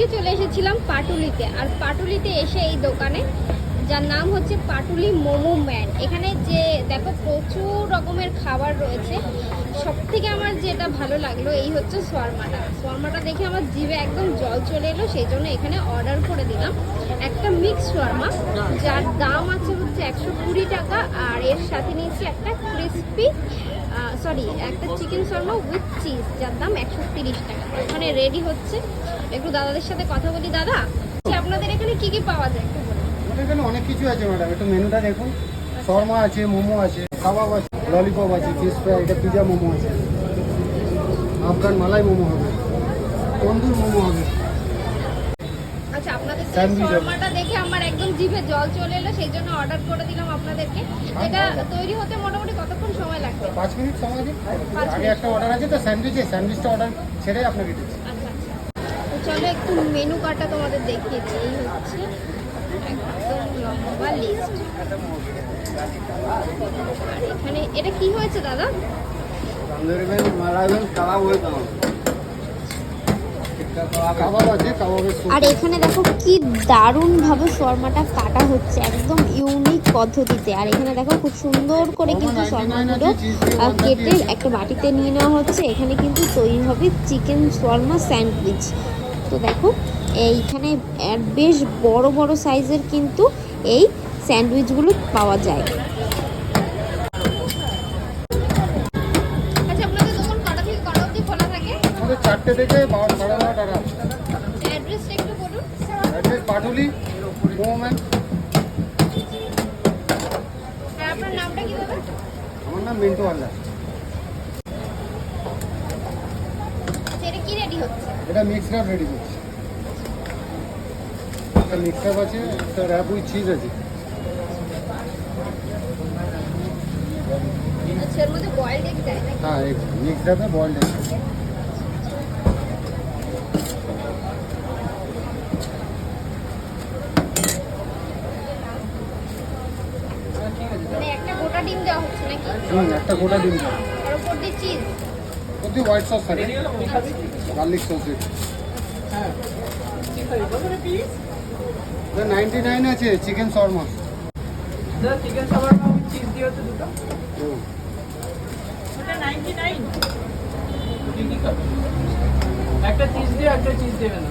আজকে চলে এসেছিলাম পাটুলিতে। আর পাটুলিতে এসে এই দোকানে যার নাম হচ্ছে পাটুলি মোমো ম্যান। এখানে যে, দেখো প্রচুর রকমের খাবার রয়েছে। সব থেকে আমার যেটা ভালো লাগল এই হচ্ছে সোয়ারমাটা। সোয়ারমাটা দেখে আমার জিভে একদম জল চলে এলো, সেই জন্য এখানে অর্ডার করে দিলাম। একটা মিক্স সোয়ারমা, যার দাম আছে হচ্ছে একশো কুড়ি টাকা, আর এর সাথে নিয়েছি একটা ক্রিসপি সরি একটা চিকেন শর্মা উইথ চিজ যার দাম একশো তিরিশ টাকা। ওখানে রেডি হচ্ছে। একটু দাদাদের সাথে কথা বলি, দাদা? আপনাদের এখানে কি কি পাওয়া যায়? একটু আমাদের এখানে অনেক কিছু আছে ম্যাডাম একটু মেনুটা দেখুন। শর্মা আছে মোমো আছে কাবাব আছে ললিপপ আছে ফিশ ফ্রাই এটা পিজা মোমো আছে। আফগান মালাই মোমো হবে। তন্দুর মোমো হবে। আচ্ছা আপনাদের শর্মাটা দেখে আমার একদম জিভে জল চলে এলো সেই জন্য অর্ডার করে দিলাম আপনাদেরকে। এটা তৈরি হতে মোটামুটি কতক্ষণ সময় লাগবে? পাঁচ মিনিট সময় দিন। আগে একটা অর্ডার আছে তো স্যান্ডউইচে স্যান্ডউইচটা অর্ডার ছেড়ে আপনাকে দিচ্ছি। আচ্ছা আচ্ছা। চলো একটু মেনু কার্ডটা তোমাদের দেখিয়েছি এই হচ্ছে আর এখানে এটা কি হয়েছে দাদা আর এখানে দেখো কি দারুণ ভাবে শর্মাটা কাটা হচ্ছে, একদম ইউনিক পদ্ধতিতে। আর এখানে দেখো খুব সুন্দর করে কিন্তু শর্মাগুলো কেটে একটা বাটিতে নিয়ে নেওয়া হচ্ছে। এখানে কিন্তু তৈরি হবে চিকেন শর্মা স্যান্ডউইচ তো দেখো এইখানে বেশ বড় বড় সাইজের কিন্তু এই স্যান্ডউইচগুলো পাওয়া যায়। আচ্ছা চারটে থেকে পাটুলি আমার নাম মিন্টু হালদার। আচ্ছা, এটা কি রেডি হচ্ছে এটা মিক্সড আপ রেডি করছি একটা মিক্সড আপ আছে একটা র্যাপ উইথ চিজ আছে। আচ্ছা বয়েলড এগ হ্যাঁ মানে একটা গোটা ডিম আর উপর দিয়ে চিজ প্রতি হোয়াইট সস থাকে। গার্লিক সস নাইনটি নাইন আছে chicken shawarma chicken shawarma cheese দিয়ে হচ্ছে দুটো? ওটা 99 কি কি একটা চিজ দিয়ে একটা চিজ দেবে না।